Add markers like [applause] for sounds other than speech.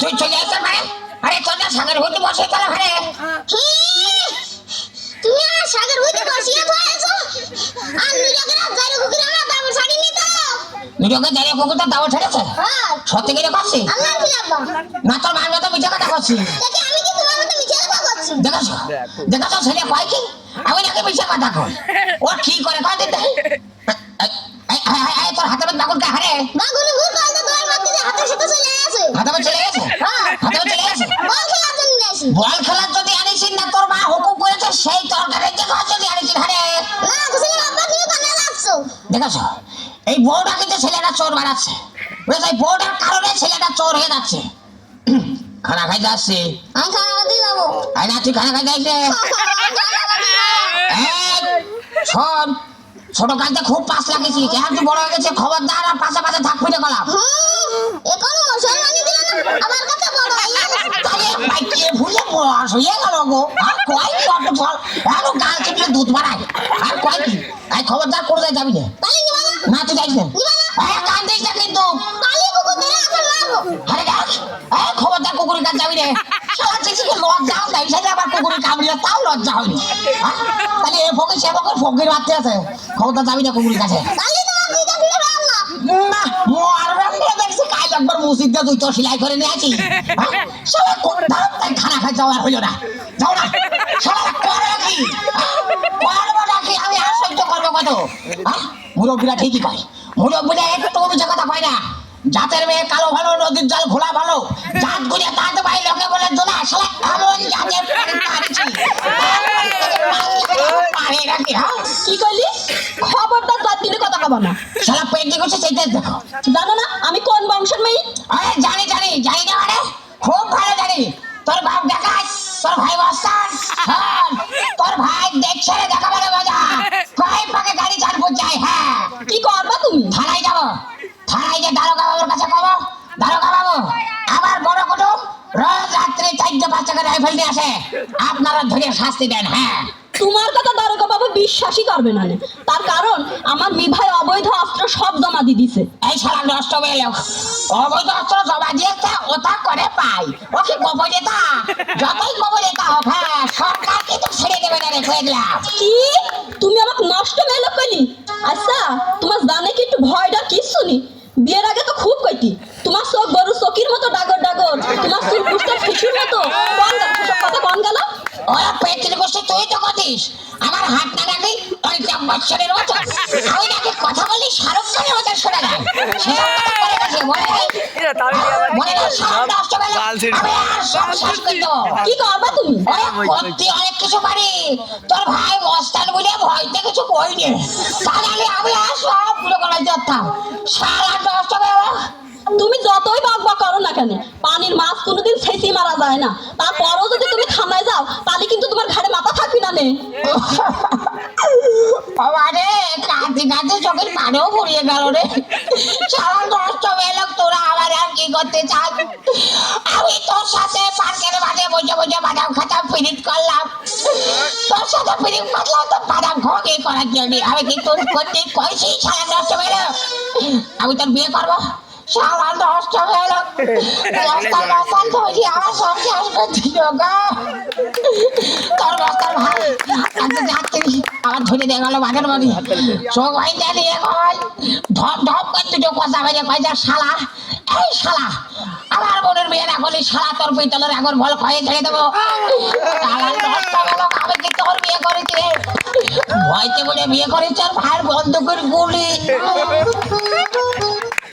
তুই চলে আসতে পারে? আরে না সাগর হতে বসে তাহলে কি? তুমি আমার সাগর হইতে বসিয়ে পড়েছো? আর নিজেকে রাজার কুকুর আমার দাম ছাড়িনি তো? নিজকে দাঁড়িয়ে কুকুরটা দাও ছেড়েছে? হ্যাঁ। সত্যি করে করছি আল্লাহ ফিরাব্বা না তোর মার মতো মিথ্যা কথা করছি দেখে আমি কি তোমার মতো মিছে কথা করছি দেখেছ? দেখেছ ছেলে কয় কি? আমি নাকি মিথ্যা কথা কই? ও কি করে কয় দিতে তোর হাতে মধ্যে বাগুন কে হারে বাগুন ঘুর কল তো তোমার মাঝে হাতের সাথে চলে আসে হাতে মধ্যে চলে গেছে হ্যাঁ হাতে মধ্যে চলে গেছে বল খেলার জন্য আসি বল খেলার যদি আনিস না তোর মা হুকুম করেছে সেই তরকারির যে ঘর যদি আনিস হারে না কুসুম আব্বা তুমি কানে যাচ্ছো দেখেছ? এই বউটা কিন্তু ছেলেটা চোর বানাচ্ছে। বুঝেছ? এই বউটার কারণে ছেলেটা চোর হয়ে যাচ্ছে। খানা খাইতে আসছে আমি খাওয়া দিয়ে যাব। আয় না তুই খানা খাইতে আসছে [laughs] শোন ছোট কালতে খুব এখন তুই বড় হয়ে গেছে খবরদার আর পাশে পাশে থাকবি না গলা হুম মুসলমানি দিল না আমার কাছে বড় হইয়া তাহলে পাইকে ভুলে বয়স হয়ে গেল গো। আর কয় কি অত ফল? এখন গাল চিপলে দুধ বাড়ায়। আর কয় কি? এই খবরদার করে যাবি না। না না। তুই যাইস না না কিন্তু। আরে খবরদার কুকুরের কাছে যাবি রে লজ্জাও নাই। সেটা আবার কুকুরের কামড়িয়ে তাও লজ্জা হয়নি হ্যাঁ? তাহলে এ সে ফকির ফকির মারতে আছে। খবরদার যাবি না কুকুরের কাছে। তালি তোমার দুইটা ফিরে পাম না না মরবেন দেখছি কাল একবার মসজিদটা দুই তো সেলাই করে নিয়ে হ্যাঁ? সবাই তাই খানা খাই যাওয়ার হইল না। যাও না। সবাই করে কত? মুরব্বীরা ঠিকই কয়। মুরব্বীরা একটু মিছে কথা কয় না। জাতের মেয়ে কালো ভালো নদীর জল ঘোলা ভালো। জাত তাতে ভাই লোকে বলে দোলা শালা এমন জাতের কি কইলি? খবরদার কথা কবা না। শালা পেট দিয়ে করছে সেইটাই দেখো। জানো না আমি কোন বংশের মেয়ে? জানি জানি জানি না রাইফেল নিয়ে আসে। আপনারা ধরে শাস্তি দেন হ্যাঁ। তোমার কথা দারোগা বাবু বিশ্বাসই করবে না তার কারণ আমার মিভাই অবৈধ অস্ত্র সব জমা দিয়ে দিছে। এই শালা নষ্ট হয়ে লোক অবৈধ অস্ত্র জমা দিয়েছে ওটা করে পাই। ও কি কবর যতই কবর হোক হ্যাঁ সরকার কিন্তু ছেড়ে দেবে না রে কয়ে দিলাম। কি? তুমি আমাকে নষ্ট মেলো কইলি আচ্ছা তোমার জানে কি একটু ভয় ডর কিচ্ছু নি বিয়ের আগে তো খুব কইতি। তোমার চোখ গরু চকির মতো ডাগর ডাগর। তোমার চুল পুষতে ফিসুর মতো কোন গেল সেসব কথা কোন গেল ওরা পেটের বসে তুই তো কতিস আমার হাত না নাকি পঞ্চাশ বছরের মতো আমি নাকি কথা বলি শাহরুখ খানের মতো শোনা যায়। সেসব কথা করে গেছে মনে নেই? মনে নেই সাউন্ড নষ্ট আমি আর সব শেষ করে দেবো কি করবা তুমি? ওরে করতে অনেক কিছু পারি। তোর ভাই মস্তান বলে ভয়তে কিছু কইনি তাহলে আমি আর সব পুরো করে যেতাম সারা। তুমি যতই বক বক করো না কেন, পানির মাছ কোনোদিন ছেঁচি মারা যায় না। তারপরও যদি তুমি থানায় যাও, তাহলে কিন্তু তোমার ঘাড়ে মাথা থাকবি না নে। আমারে কাঁদতে কাঁদতে চোখের পানেও পড়িয়ে গেল রে। সারা নষ্ট হয়ে তোরা আমার আর কি করতে চাস? আমি তোর সাথে পার্কের মাঝে বসে বসে বাদাম খাতাম ফিরিট করলাম। তোর সাথে ফিরিট করলাম, তো বাদাম বিয়ে করার জন্য? আমি কি তোর করতে কইছি সারা নষ্ট হয়ে আমি তোর বিয়ে করব? সারা নষ্ট হয়ে গেল বস্তার ধরি আমার সব শেষ করে দিল গো। তোর ভাই আজকে যাচ্ছি আমার ধরে দিয়ে গেল মাঠের বাড়ি। ভাই জানি এখন ধপ ধপ করে দুটো কথা বেজে কয় যা শালা এই শালা আমার বোনের বিয়ে না করলি শালা তোর পিতলের এখন বল খয়ে ছেড়ে দেবো। শালা নষ্ট গেল আমি কি তোর বিয়ে করেছি ভয়তে বলে বিয়ে করেছি আর ভাইয়ের বন্ধুকের গুলি।